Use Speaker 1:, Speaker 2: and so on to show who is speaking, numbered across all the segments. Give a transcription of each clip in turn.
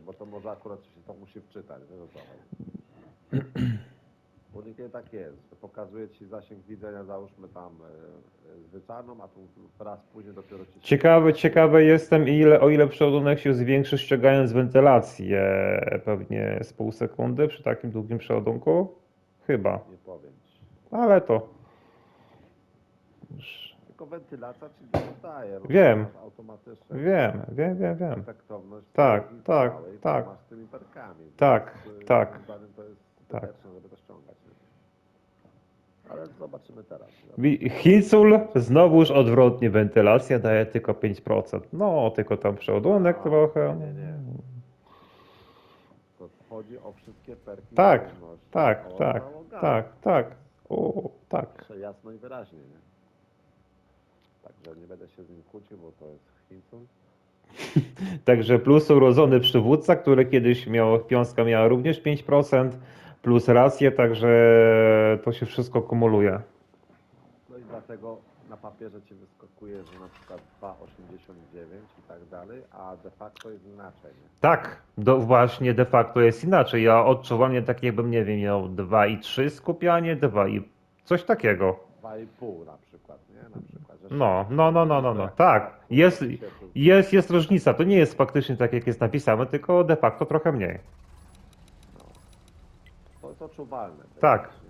Speaker 1: bo to może akurat się to musi wczytać, wiesz o co chodzi. Unikanie tak jest, że pokazuje ci zasięg widzenia, załóżmy tam e, e, zwyczajną, a tu raz później dopiero ci...
Speaker 2: Ciekawy, ciekawy jestem, ile, o ile przeładunek się zwiększy ściągając wentylację pewnie z pół sekundy przy takim długim przeładunku? Chyba,
Speaker 1: Nie powiem ci.
Speaker 2: ale to już
Speaker 1: Tylko wentylacja ci dostaje. no,
Speaker 2: Wiem. wiem, wiem, wiem, wiem.
Speaker 1: Efektowność
Speaker 2: Tak, tak,
Speaker 1: całej,
Speaker 2: tak.
Speaker 1: Masz z tymi perkami.
Speaker 2: Tak,
Speaker 1: Więc,
Speaker 2: tak.
Speaker 1: moim zdaniem to jest
Speaker 2: Tak.
Speaker 1: skuteczne, żeby to ściągać. Nie? Ale zobaczymy teraz.
Speaker 2: Wi- Hicul znowuż odwrotnie, wentylacja daje tylko 5%. No, tylko tam przeładunek trochę.
Speaker 1: nie, nie. To chodzi o wszystkie perki.
Speaker 2: Tak,
Speaker 1: zależności,
Speaker 2: Tak,
Speaker 1: o
Speaker 2: tak,
Speaker 1: załogami.
Speaker 2: tak, tak. O, tak.
Speaker 1: Proszę jasno i wyraźnie, nie? Także nie będę się z nim kłócił, bo to jest Chińcun.
Speaker 2: Także plus urodzony przywódca, który kiedyś miał, wiązka miała również 5%, plus rację, także to się wszystko kumuluje.
Speaker 1: No i dlatego na papierze ci wyskakuje, że na przykład 2,89 i tak dalej, a de facto jest inaczej, nie?
Speaker 2: Tak, do, właśnie de facto jest inaczej. Ja odczuwam nie tak jakbym, nie wiem, miał 2,3 skupianie, 2 i coś takiego.
Speaker 1: 2,5 na przykład, nie? Na przykład, że
Speaker 2: No, no, no, no, no, no. Tak, jest, jest, jest różnica. To nie jest faktycznie tak, jak jest napisane, tylko de facto trochę mniej.
Speaker 1: To jest odczuwalne.
Speaker 2: Tak.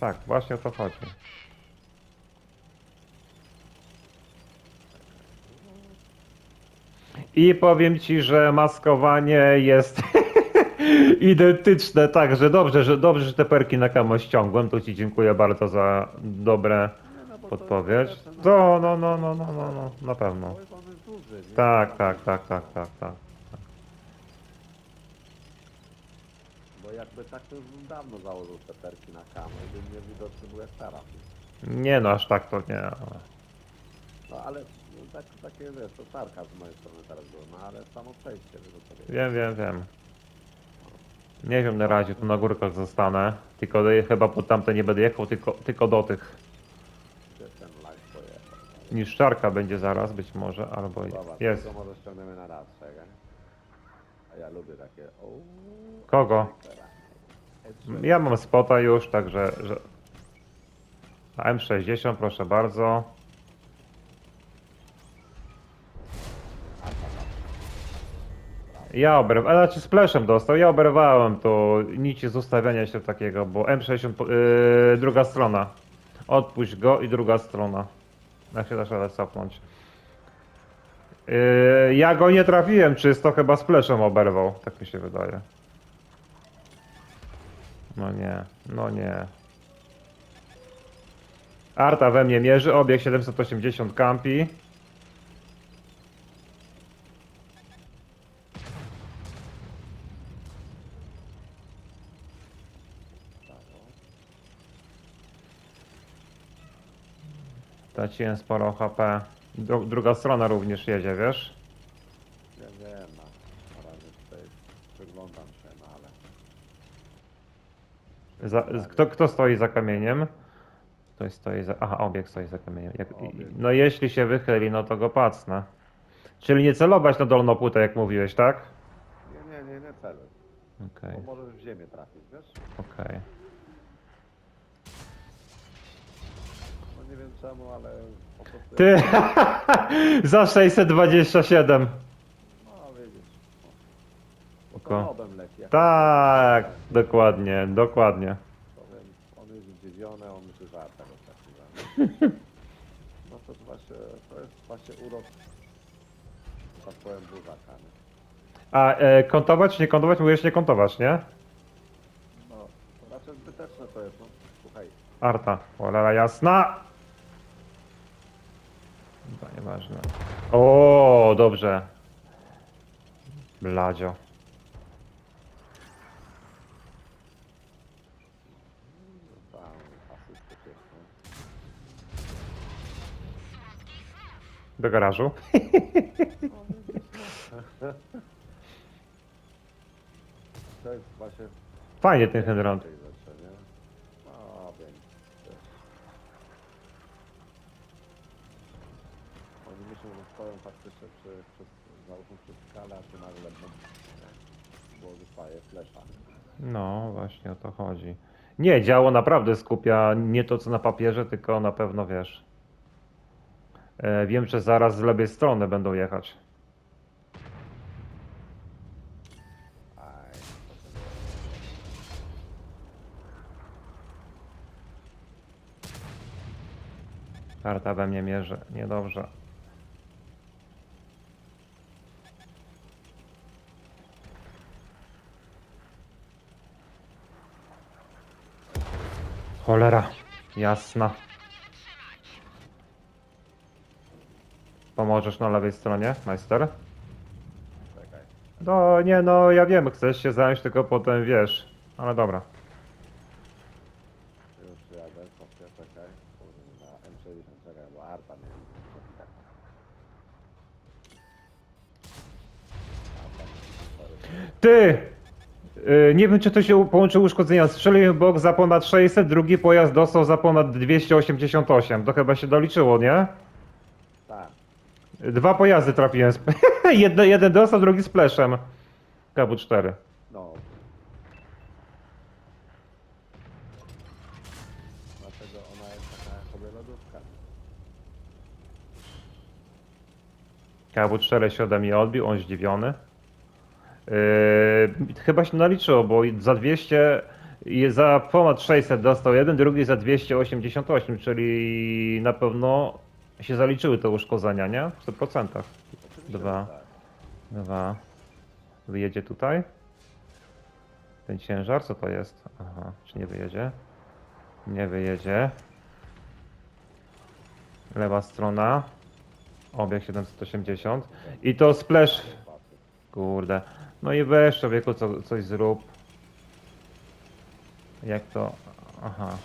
Speaker 2: Tak, właśnie o to chodzi. I powiem ci, że maskowanie jest identyczne, także dobrze, że dobrze, że te perki na kamo ściągłem. To ci dziękuję bardzo za dobre
Speaker 1: No
Speaker 2: podpowiedź. To, no, no, no, no, no, no, na pewno. Tak, tak, tak, tak, tak, tak.
Speaker 1: Bo jakby tak to już bym dawno założył te perki na kamo i bym nie widoczny był jak teraz.
Speaker 2: Nie no, aż tak to nie.
Speaker 1: No ale no, tak, takie wiesz, to sarka z mojej strony teraz było, no ale samo przejście, wiesz o co.
Speaker 2: Wiem, wiem, wiem. Nie wiem na razie, tu na górkach zostanę. Tylko do- chyba pod tamte nie będę jechał, tylko, tylko do tych.
Speaker 1: Gdzie ten live pojechał.
Speaker 2: Niszczarka będzie zaraz, być może, albo
Speaker 1: Zobacz,
Speaker 2: jest.
Speaker 1: to może ściągniemy na raz, czekaj. A ja lubię takie, o.
Speaker 2: Kogo?
Speaker 1: Headshot.
Speaker 2: Ja mam spota już, także... Że... A M60, proszę bardzo. Ja oberwałem, ale znaczy splashem dostał, ja oberwałem to, nic z ustawiania się takiego, bo M60, po- yy, druga strona. Odpuść go i druga strona. Jak się dasz radę cofnąć. Yy, ja go nie trafiłem czysto, chyba splashem oberwał, tak mi się wydaje. No nie, no nie. Arta we mnie mierzy, obieg 780 kampi. Traciłem sporo HP. Dru druga strona również jedzie, wiesz?
Speaker 1: Ja wiem, no. Na razie tutaj przyglądam się, no ale...
Speaker 2: Za, z- kto, kto stoi za kamieniem? Ktoś stoi za. Aha, obieg stoi za kamieniem. Jak,
Speaker 1: Obieg.
Speaker 2: no jeśli się wychyli, no to go pacnę. Czyli nie celować na dolną płytę, jak mówiłeś, tak?
Speaker 1: Nie, nie, nie, nie celuj.
Speaker 2: Okej,
Speaker 1: Bo możesz w ziemię trafić, wiesz?
Speaker 2: okej.
Speaker 1: No nie wiem czemu, ale po prostu...
Speaker 2: Ty! za 627.
Speaker 1: No widzisz. Bo
Speaker 2: Oko.
Speaker 1: leci. jak-
Speaker 2: Tak, dokładnie, dokładnie.
Speaker 1: Powiem, on jest zdziwiony, on myśli, że Arta go trafiła. No to właśnie, to jest właśnie urok, że tak powiem, burzaka, nie?
Speaker 2: A e, kontować, nie kontować? Mówisz nie kontować, nie?
Speaker 1: No, to raczej zbyteczne to jest, no. Słuchaj,
Speaker 2: Arta, cholera jasna! Nieważne. O, dobrze. Bladzio. Do garażu.
Speaker 1: To jest właśnie...
Speaker 2: Fajnie ten hydrant.
Speaker 1: Że stoją faktycznie przy, przy, załóżmy przy skale, a tu nagle nie? dostaje flesza.
Speaker 2: No, właśnie o to chodzi. Nie, działo naprawdę skupia nie to co na papierze, tylko na pewno wiesz. E, wiem, że zaraz z lewej strony będą jechać.
Speaker 1: Aj,
Speaker 2: Karta we mnie mierzy. Niedobrze. Cholera. Jasna. Pomożesz na lewej stronie, majster?
Speaker 1: czekaj.
Speaker 2: No, nie no, ja wiem, chcesz się zająć, tylko potem wiesz. Ale dobra.
Speaker 1: Już jadę, kopie, czekaj. Kurde, na M60, czekaj, bo Arta mnie. Arta mnie, sorry.
Speaker 2: Ty! Yy, nie wiem, czy to się połączyło uszkodzenia. Strzeliłem bok za ponad 600, drugi pojazd dostał za ponad 288. To chyba się doliczyło, nie?
Speaker 1: Tak,
Speaker 2: Dwa pojazdy trafiłem. z- jeden, dostał, drugi z pleszem. KW4.
Speaker 1: no. Dlatego ona jest taka sobie lodówka.
Speaker 2: KW4 się ode mnie odbił, on zdziwiony. Yy, chyba się naliczyło, bo za 200, i za ponad 600 dostał jeden, drugi za 288, czyli na pewno się zaliczyły te uszkodzenia, nie? W 100%.
Speaker 1: Oczywiście,
Speaker 2: Dwa. Dwa. Wyjedzie tutaj? Ten ciężar, co to jest? Aha, czy nie wyjedzie? Nie wyjedzie. Lewa strona. Obieg 780. I to splash. Kurde. No i weź człowieku co, coś zrób. Jak to? Aha.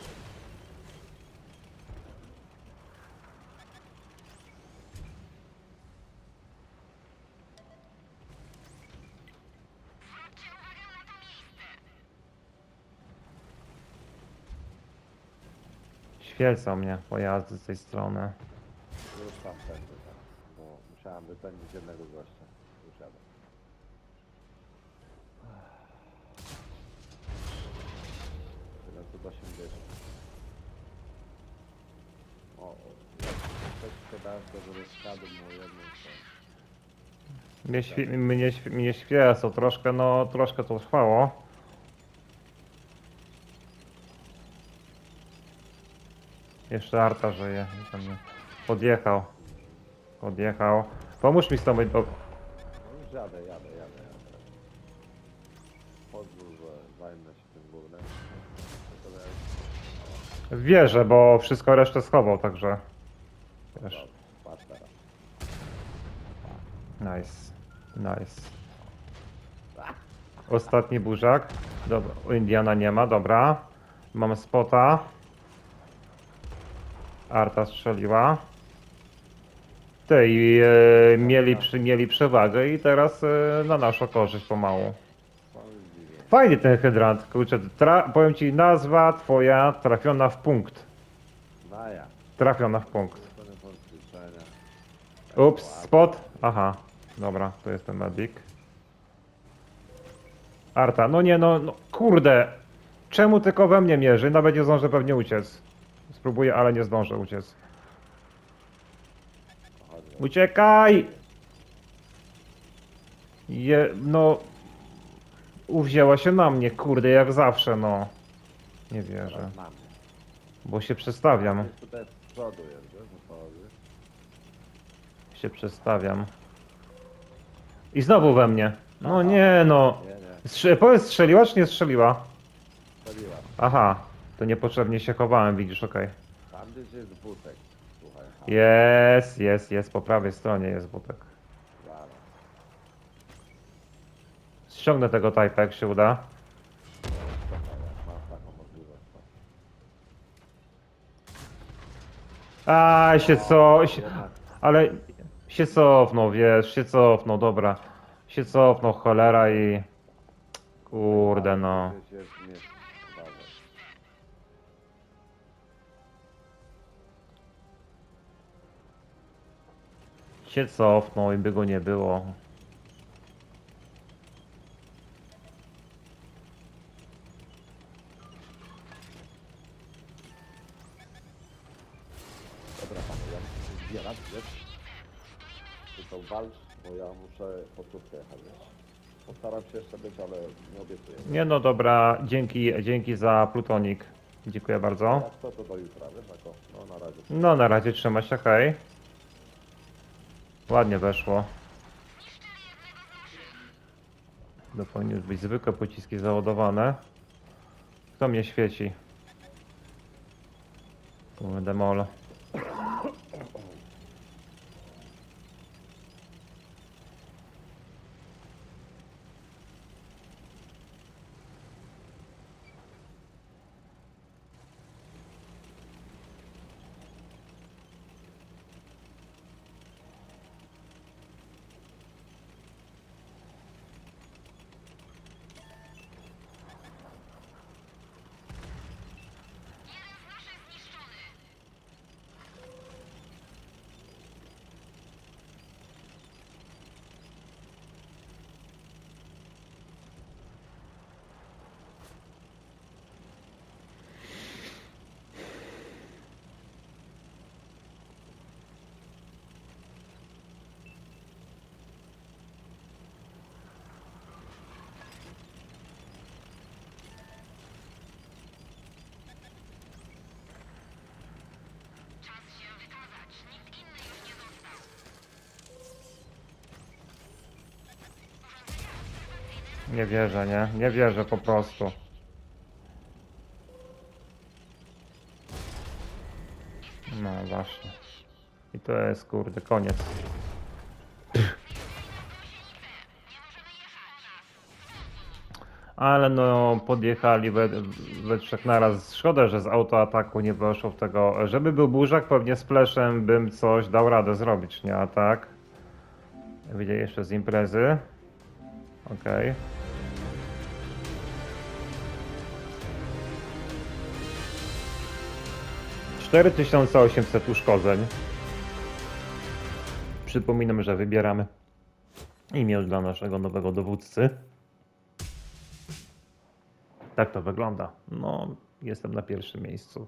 Speaker 2: Świecą mnie pojazdy z tej strony.
Speaker 1: Już tam pędzę, tak. Bo musiałem wypędzić jednego gościa. Już jadę. Siedemset osiemdziesiąt. O, o, jak ktoś sprzedałem to, żeby skadł mu jedną stronę.
Speaker 2: Mnie, świ- mnie, świ- mnie troszkę, no troszkę to trwało. Jeszcze Arta żyje. Tam Podjechał. Podjechał. Pomóż mi z tą... O,
Speaker 1: jadę, jadę, jadę,
Speaker 2: wierzę, bo wszystko resztę schował, także... Wiesz. Nice. Nice. Ostatni burzak. Dobra, Indiana nie ma, dobra. Mamy spota. Arta strzeliła. I e, mieli, przy, mieli przewagę i teraz e, na naszą korzyść pomału. Fajny ten hydrant, kurczę, tra, powiem ci, nazwa twoja trafiona w punkt.
Speaker 1: Maja.
Speaker 2: Trafiona w punkt. Ups, spot. Aha, dobra, to jest ten medic. Arta, no nie no, no kurde. Czemu tylko we mnie mierzy? Nawet nie zdążę pewnie uciec. Spróbuję, ale nie zdążę uciec. Uciekaj! Je, no... Uwzięła się na mnie, kurde, jak zawsze, no. Nie wierzę. Bo się przestawiam.
Speaker 1: Gdzieś Tutaj z przodu jest, wiesz, o co chodzi?
Speaker 2: Się przestawiam. I znowu we mnie. No nie no.
Speaker 1: Nie, nie,
Speaker 2: Strze powiedz, strzeliła czy nie strzeliła?
Speaker 1: strzeliła.
Speaker 2: Aha, to niepotrzebnie się chowałem, widzisz, okej.
Speaker 1: Tam gdzieś jest butek. Słuchaj,
Speaker 2: Jest, jest, jest, po prawej stronie jest butek.
Speaker 1: zaraz.
Speaker 2: Ściągnę tego typa, jak się uda. A się co, się, ale się cofnął, wiesz, się cofnął, dobra. Się cofnął, cholera i... Kurde no. Się cofnął i by go nie było.
Speaker 1: jechać, wiesz? Ty to walcz, bo ja muszę podstówkę jechać, wiesz? Postaram się jeszcze być, ale nie obiecuję.
Speaker 2: Nie no dobra, dzięki, dzięki za plutonik. Dziękuję bardzo.
Speaker 1: To, to do jutra, wiesz, jako, no na razie.
Speaker 2: No na razie trzymaj się, hej. Ładnie weszło. To powinny być zwykłe pociski załadowane. Kto mnie świeci? Kurde. Nie wierzę, nie? Nie wierzę po prostu. No właśnie. I to jest kurde koniec. Ale no podjechali we, we trzech naraz. Szkoda, że z autoataku nie weszło w tego. Żeby był burzak, pewnie z pleszem bym coś dał radę zrobić, nie? A tak. Widzę jeszcze z imprezy. Okej. 4800 uszkodzeń. Przypominam, że wybieramy imię dla naszego nowego dowódcy. Tak to wygląda. No, jestem na pierwszym miejscu.